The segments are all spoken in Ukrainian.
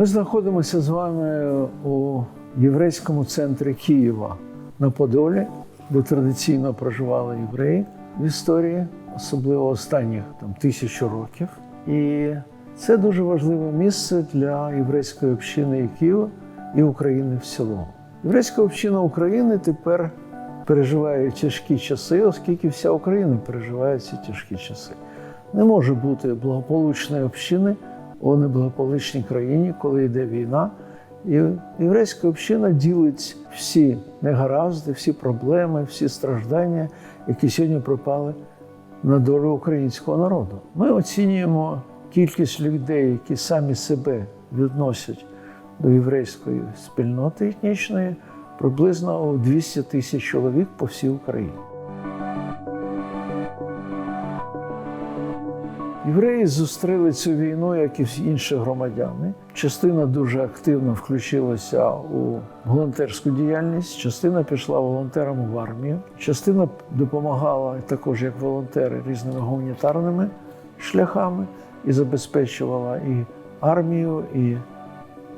Ми знаходимося з вами у єврейському центрі Києва на Подолі, де традиційно проживали євреї в історії, особливо останніх там, тисячу років. І це дуже важливе місце для єврейської общини і Києва і України в цілому. Єврейська община України тепер переживає тяжкі часи, оскільки вся Україна переживає ці тяжкі часи. Не може бути благополучної общини у неблагополучній країні, коли йде війна. І єврейська община ділить всі негаразди, всі проблеми, всі страждання, які сьогодні припали на долю українського народу. Ми оцінюємо кількість людей, які самі себе відносять до єврейської спільноти етнічної, приблизно у 200 тисяч чоловік по всій Україні. Євреї зустріли цю війну, як і інші громадяни. Частина дуже активно включилася у волонтерську діяльність, частина пішла волонтерами в армію, частина допомагала також як волонтери різними гуманітарними шляхами і забезпечувала і армію, і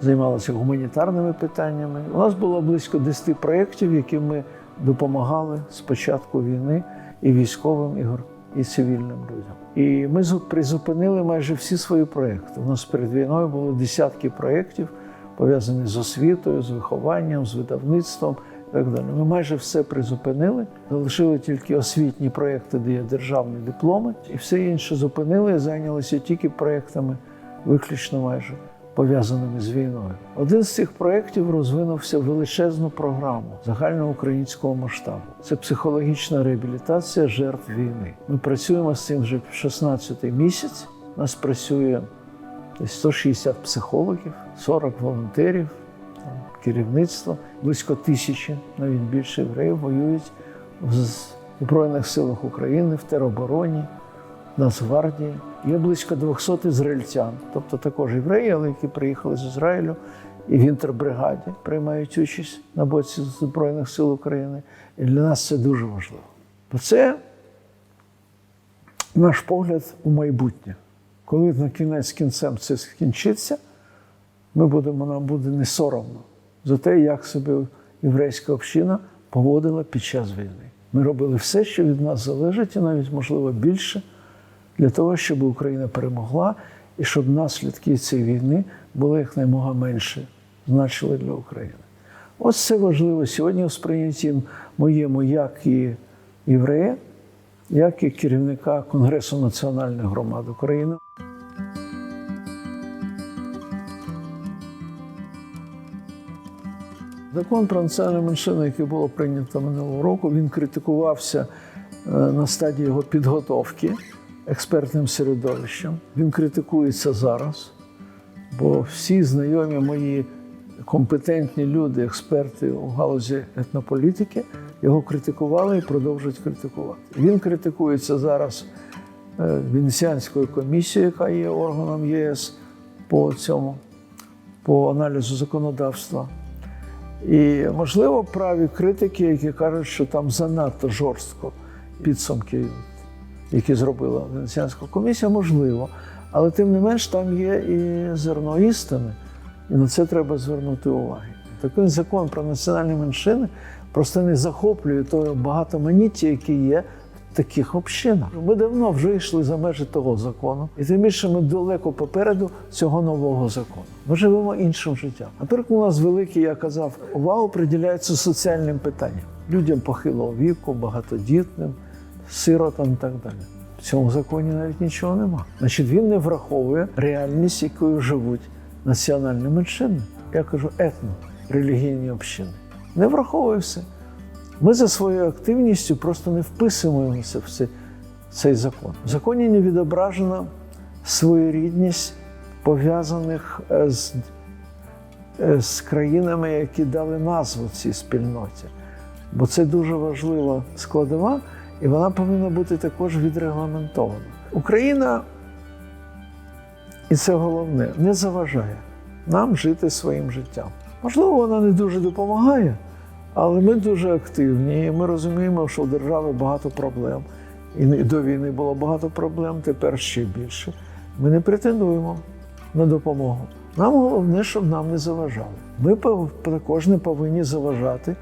займалася гуманітарними питаннями. У нас було близько 10 проєктів, які ми допомагали з початку війни і військовим, і гор- і цивільним людям. І ми зу- призупинили майже всі свої проєкти. У нас перед війною було десятки проєктів, пов'язані з освітою, з вихованням, з видавництвом і так далі. Ми майже все призупинили, залишили тільки освітні проєкти, де є державні дипломи, і все інше зупинили зайнялися тільки проєктами, виключно майже пов'язаними з війною. Один з цих проєктів розвинувся величезну програму загальноукраїнського масштабу. Це психологічна реабілітація жертв війни. Ми працюємо з цим вже 16-й місяць. У нас працює десь 160 психологів, 40 волонтерів, керівництво, близько тисячі, навіть більше євреїв воюють в Збройних силах України, в теробороні, Нацгвардії. Є близько 200 ізраїльтян, тобто також євреї, але які приїхали з Ізраїлю і в інтербригаді приймають участь на боці Збройних сил України. І для нас це дуже важливо. Бо це наш погляд у майбутнє. Коли на кінець кінцем це скінчиться, ми будемо, нам буде не соромно за те, як себе єврейська община поводила під час війни. Ми робили все, що від нас залежить, і навіть, можливо, більше, для того, щоб Україна перемогла і щоб наслідки цієї війни були якнаймога менше, значили для України. Ось це важливо сьогодні у сприйнятті моєму, як і єврея, як і керівника Конгресу національних громад України. Закон про національні меншини, який було прийнято минулого року, він критикувався е, на стадії його підготовки експертним середовищем. Він критикується зараз, бо всі знайомі мої компетентні люди, експерти у галузі етнополітики, його критикували і продовжують критикувати. Він критикується зараз е, Венеціанською комісією, яка є органом ЄС по цьому, по аналізу законодавства. І, можливо, праві критики, які кажуть, що там занадто жорстко підсумки, які зробила Венеціанська комісія, можливо. Але тим не менш там є і зерно істини, і на це треба звернути увагу. Такий закон про національні меншини просто не захоплює того багатоманіття, яке є в таких общинах. Ми давно вже йшли за межі того закону, і тим більше ми далеко попереду цього нового закону. Ми живемо іншим життям. Наприклад, у нас великий, я казав, увагу приділяється соціальним питанням, людям похилого віку, багатодітним, сиротам і так далі. В цьому законі навіть нічого нема. Значить, він не враховує реальність, якою живуть національні меншини. Я кажу етно, релігійні общини. Не враховує все. Ми за своєю активністю просто не вписуємося в цей, закон. В законі не відображена своєрідність пов'язаних е, з, е, з країнами, які дали назву цій спільноті. Бо це дуже важлива складова, і вона повинна бути також відрегламентована. Україна, і це головне, не заважає нам жити своїм життям. Можливо, вона не дуже допомагає, але ми дуже активні, і ми розуміємо, що у держави багато проблем. І до війни було багато проблем, тепер ще більше. Ми не претендуємо на допомогу. Нам головне, щоб нам не заважали. Ми також не повинні заважати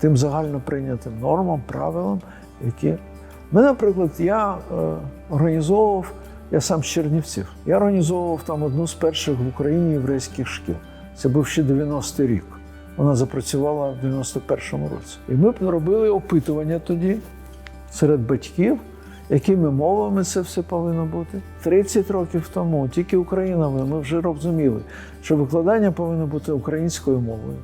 тим загально прийнятим нормам, правилам, які. Ми, наприклад, я е, організовував, я сам з Чернівців, я організовував там одну з перших в Україні єврейських шкіл. Це був ще 90-й рік. Вона запрацювала в 91-му році. І ми робили опитування тоді серед батьків, якими мовами це все повинно бути. 30 років тому тільки Українами ми вже розуміли, що викладання повинно бути українською мовою.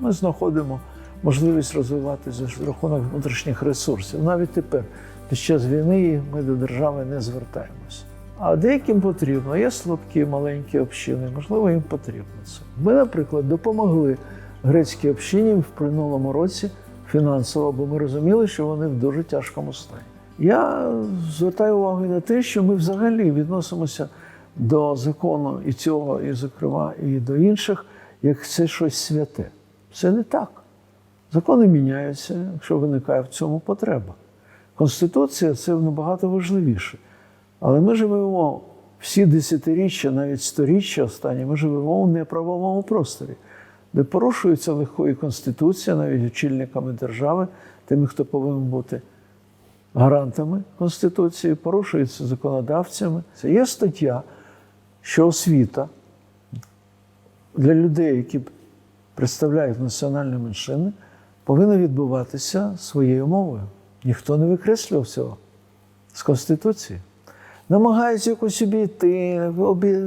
Ми знаходимо можливість розвиватися за рахунок внутрішніх ресурсів. Навіть тепер, під час війни, ми до держави не звертаємося. А деяким потрібно, є слабкі, маленькі общини, можливо, їм потрібно це. Ми, наприклад, допомогли грецькій общині в минулому році фінансово, бо ми розуміли, що вони в дуже тяжкому стані. Я звертаю увагу на те, що ми взагалі відносимося до закону і цього, і, зокрема, і до інших, як це щось святе. Це не так. Закони міняються, якщо виникає в цьому потреба. Конституція це набагато важливіше. Але ми живемо всі десятиріччя, навіть сторіччя останні, ми живемо у неправовому просторі, де порушується легко і Конституція, навіть очільниками держави, тими, хто повинен бути гарантами Конституції, порушується законодавцями. Це є стаття, що освіта для людей, які представляють національні меншини, повинна відбуватися своєю мовою. Ніхто не викреслював цього з Конституції. Намагаються якось обійти, обі...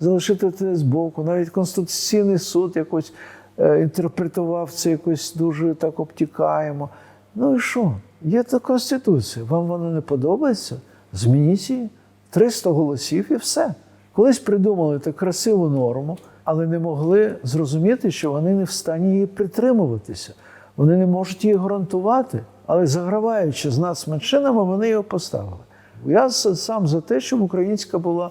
залишити це збоку. Навіть Конституційний суд якось е, інтерпретував це якось дуже так обтікаємо. Ну і що? Є та Конституція. Вам вона не подобається? Змініть її. 300 голосів і все. Колись придумали таку красиву норму, але не могли зрозуміти, що вони не в стані її притримуватися. Вони не можуть її гарантувати, але заграваючи з нацменшинами, вони його поставили. Я сам за те, щоб українська була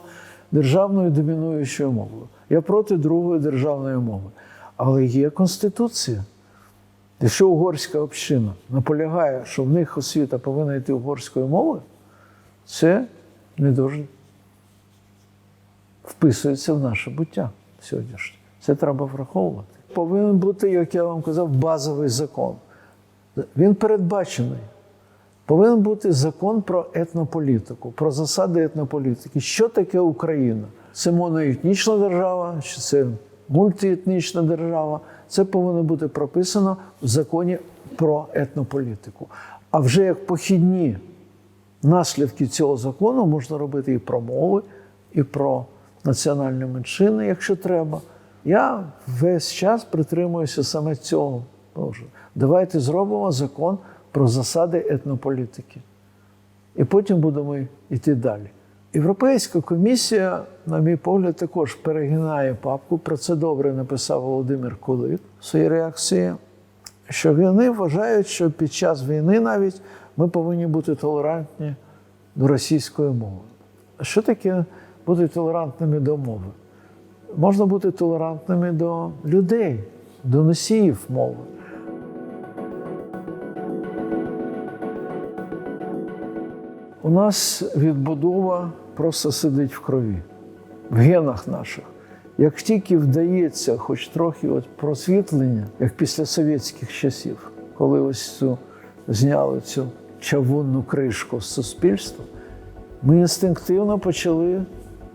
державною домінуючою мовою. Я проти другої державної мови. Але є Конституція. Якщо угорська община наполягає, що в них освіта повинна йти угорською мовою, це не дуже вписується в наше буття сьогоднішнє. Це треба враховувати. Повинен бути, як я вам казав, базовий закон. Він передбачений. Повинен бути закон про етнополітику, про засади етнополітики. Що таке Україна? Це моноетнічна держава, чи це мультиетнічна держава. Це повинно бути прописано в законі про етнополітику. А вже як похідні наслідки цього закону можна робити і про мови, і про національні меншини, якщо треба. Я весь час притримуюся саме цього. Давайте зробимо закон про засади етнополітики. І потім будемо йти далі. Європейська комісія, на мій погляд, також перегинає папку. Про це добре написав Володимир Кулик в своїй реакції, що вони вважають, що під час війни навіть ми повинні бути толерантні до російської мови. А Що таке бути толерантними до мови? Можна бути толерантними до людей, до носіїв мови. У нас відбудова просто сидить в крові, в генах наших. Як тільки вдається хоч трохи от просвітлення, як після совєтських часів, коли ось цю зняли цю чавунну кришку з суспільства, ми інстинктивно почали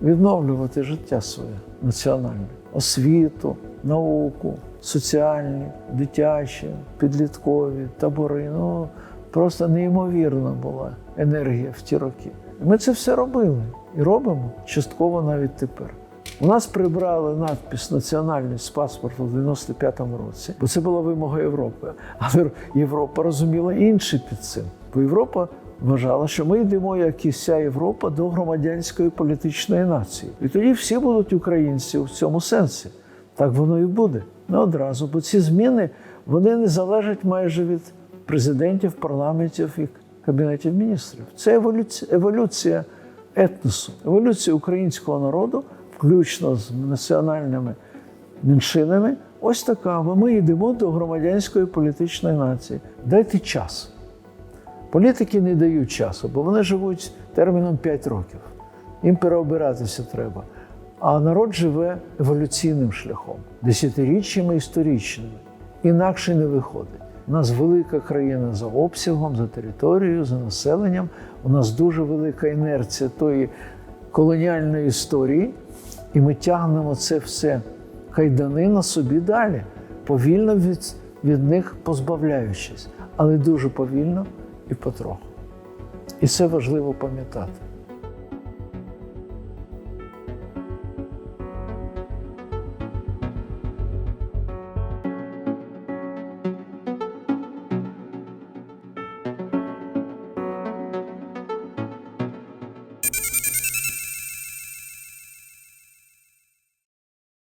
відновлювати життя своє національне, освіту, науку, соціальні, дитячі, підліткові, табори. Ну, просто неймовірна була енергія в ті роки. Ми це все робили і робимо частково навіть тепер. У нас прибрали надпис національність з паспорту в 95-му році, бо це була вимога Європи. Але Європа розуміла інше під цим. Бо Європа вважала, що ми йдемо, як і вся Європа, до громадянської політичної нації. І тоді всі будуть українці в цьому сенсі. Так воно і буде. Не одразу, бо ці зміни вони не залежать майже від президентів, парламентів і кабінетів міністрів. Це еволюція, еволюція етносу, еволюція українського народу, включно з національними меншинами. Ось така. Ми йдемо до громадянської політичної нації. Дайте час. Політики не дають часу, бо вони живуть терміном 5 років. Їм переобиратися треба. А народ живе еволюційним шляхом, десятиріччями і сторіччями. Інакше не виходить. У нас велика країна за обсягом, за територією, за населенням. У нас дуже велика інерція тої колоніальної історії, і ми тягнемо це все кайдани на собі далі, повільно від, від них позбавляючись, але дуже повільно і потроху. І це важливо пам'ятати.